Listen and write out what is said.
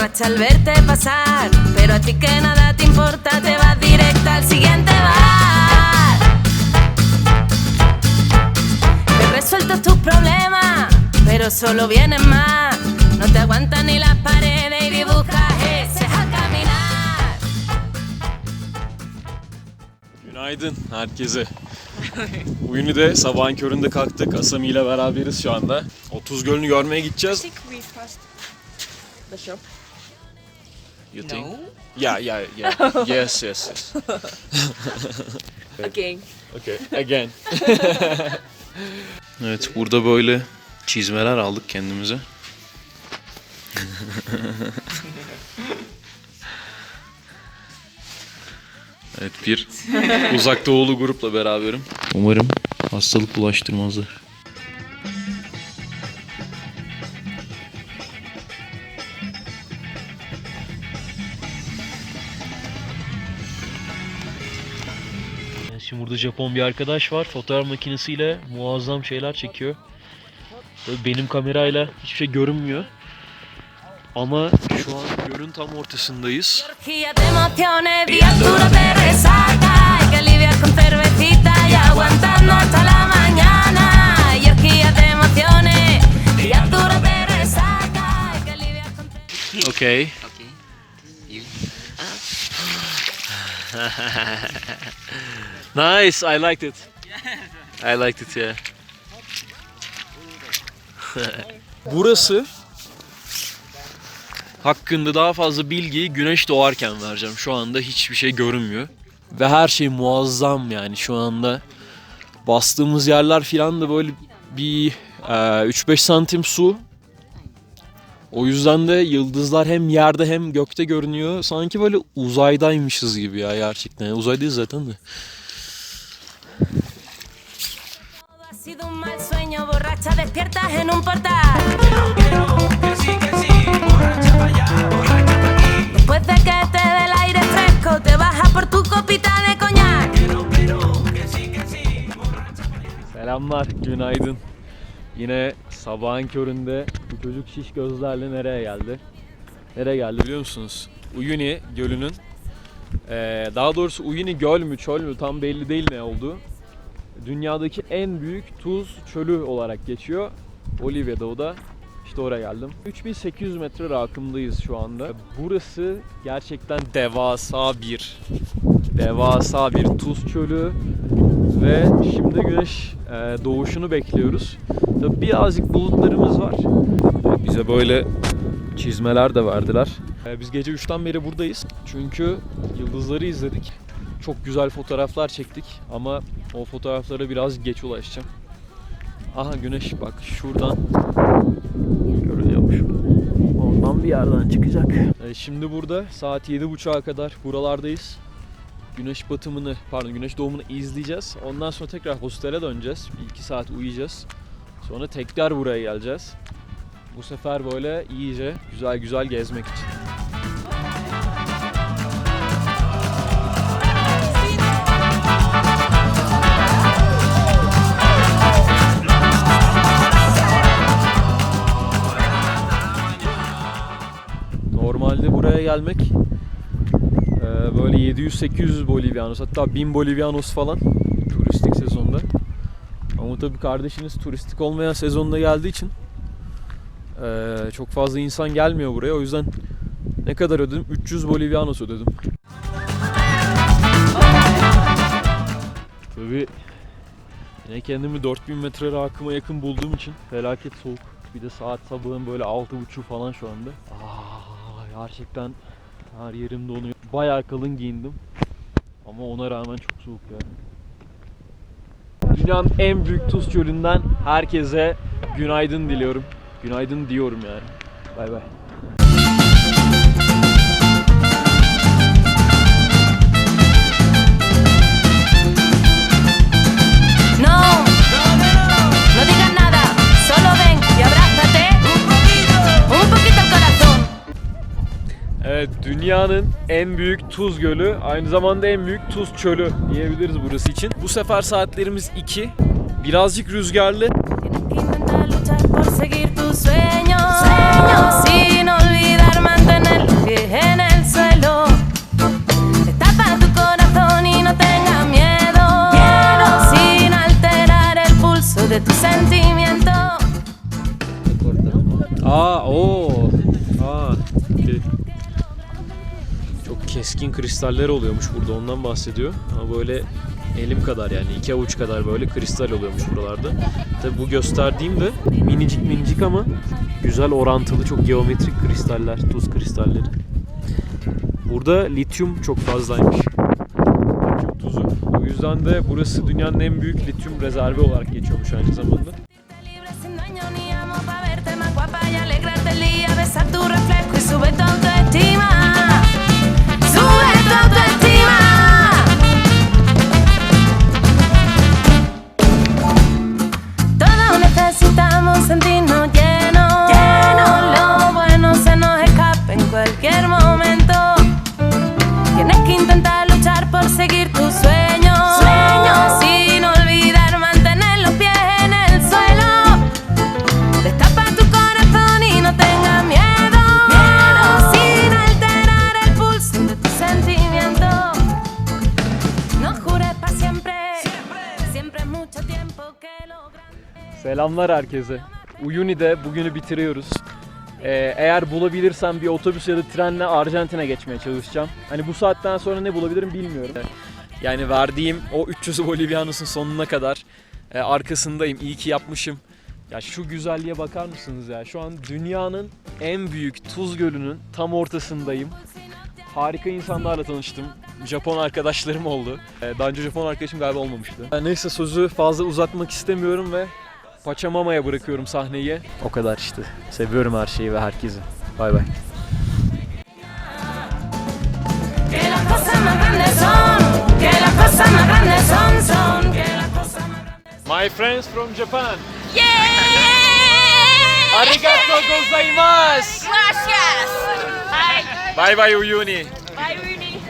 borracha al verte pasar. Pero a ti que nada te importa, te vas directa al siguiente bar. Te resuelto tus problemas, pero solo vienen más. No te aguantan ni las paredes y dibujas ese a caminar. Günaydın herkese. Bugünü de sabahın köründe kalktık. Asami ile beraberiz şu anda. 30 Gölü'nü görmeye gideceğiz. the shop. You think? Yeah, yeah, yeah. yes, yes, yes. Again. Okay, again. evet, burada böyle çizmeler aldık kendimize. evet, bir uzak doğulu grupla beraberim. Umarım hastalık bulaştırmazlar. Şimdi burada Japon bir arkadaş var. Fotoğraf makinesiyle muazzam şeyler çekiyor. Benim kamerayla hiçbir şey görünmüyor. Ama şu an gölün tam ortasındayız. Okay. Okay. You? Nice, I liked it. I liked it yeah. Burası hakkında daha fazla bilgiyi güneş doğarken vereceğim. Şu anda hiçbir şey görünmüyor. Ve her şey muazzam yani şu anda. Bastığımız yerler filan da böyle bir e, 3-5 santim su. O yüzden de yıldızlar hem yerde hem gökte görünüyor. Sanki böyle uzaydaymışız gibi ya gerçekten. Yani Uzaydayız zaten de. Ha sido. Selamlar, günaydın. Yine sabahın köründe bu çocuk şiş gözlerle nereye geldi? Nereye geldi biliyor musunuz? Uyuni Gölü'nün eee, daha doğrusu Uyuni Göl mü çöl mü tam belli değil ne olduğu. Dünyadaki en büyük tuz çölü olarak geçiyor. Bolivya'da o da. İşte oraya geldim. 3800 metre rakımdayız şu anda. Burası gerçekten devasa bir devasa bir tuz çölü ve şimdi güneş e, doğuşunu bekliyoruz. Tabii birazcık bulutlarımız var. E, Bize böyle çizmeler de verdiler. E, Biz gece 3'ten beri buradayız. Çünkü yıldızları izledik. Çok güzel fotoğraflar çektik ama o fotoğraflara biraz geç ulaşacağım. Aha güneş bak şuradan görünüyor mu şurada? Oradan bir yerden çıkacak. E, Şimdi burada saat 7.30'a kadar buralardayız güneş batımını, pardon güneş doğumunu izleyeceğiz. Ondan sonra tekrar hostele döneceğiz. Bir iki saat uyuyacağız. Sonra tekrar buraya geleceğiz. Bu sefer böyle iyice güzel güzel gezmek için. Gelmek ee, böyle 700-800 Bolivyanos hatta 1000 Bolivyanos falan turistik sezonda. Ama tabii kardeşiniz turistik olmayan sezonda geldiği için ee, çok fazla insan gelmiyor buraya. O yüzden ne kadar ödedim? 300 Bolivyanos ödedim. Tabii yine kendimi 4000 metre rakıma yakın bulduğum için felaket soğuk. Bir de saat sabahın böyle 6.30 falan şu anda. Aa, gerçekten her yerim donuyor. Bayağı kalın giyindim. Ama ona rağmen çok soğuk yani. Dünyanın en büyük tuz çölünden herkese günaydın diliyorum. Günaydın diyorum yani. Bay bay. dünyanın en büyük tuz gölü, aynı zamanda en büyük tuz çölü diyebiliriz burası için. Bu sefer saatlerimiz 2. Birazcık rüzgarlı. de. Keskin kristaller oluyormuş burada ondan bahsediyor. Ama böyle elim kadar yani iki avuç kadar böyle kristal oluyormuş buralarda. Tabi bu gösterdiğim de minicik minicik ama güzel orantılı çok geometrik kristaller, tuz kristalleri. Burada lityum çok fazlaymış. Lityum tuzu. O yüzden de burası dünyanın en büyük lityum rezervi olarak geçiyormuş aynı zamanda. Sube tu autoestima. Selamlar herkese. Uyuni'de bugünü bitiriyoruz. Ee, eğer bulabilirsem bir otobüs ya da trenle Arjantin'e geçmeye çalışacağım. Hani bu saatten sonra ne bulabilirim bilmiyorum. Yani verdiğim o 300 Bolivianos'un sonuna kadar e, arkasındayım. İyi ki yapmışım. Ya şu güzelliğe bakar mısınız ya? Şu an dünyanın en büyük tuz gölünün tam ortasındayım. Harika insanlarla tanıştım. Japon arkadaşlarım oldu. Ee, Daha önce Japon arkadaşım galiba olmamıştı. Yani neyse sözü fazla uzatmak istemiyorum ve Paçamama'ya bırakıyorum sahneyi. O kadar işte. Seviyorum her şeyi ve herkesi. Bay bay. My friends from Japan. Yeah! Arigato gozaimasu. Gracias! Bye bye Uyuni. Bye, Rooney.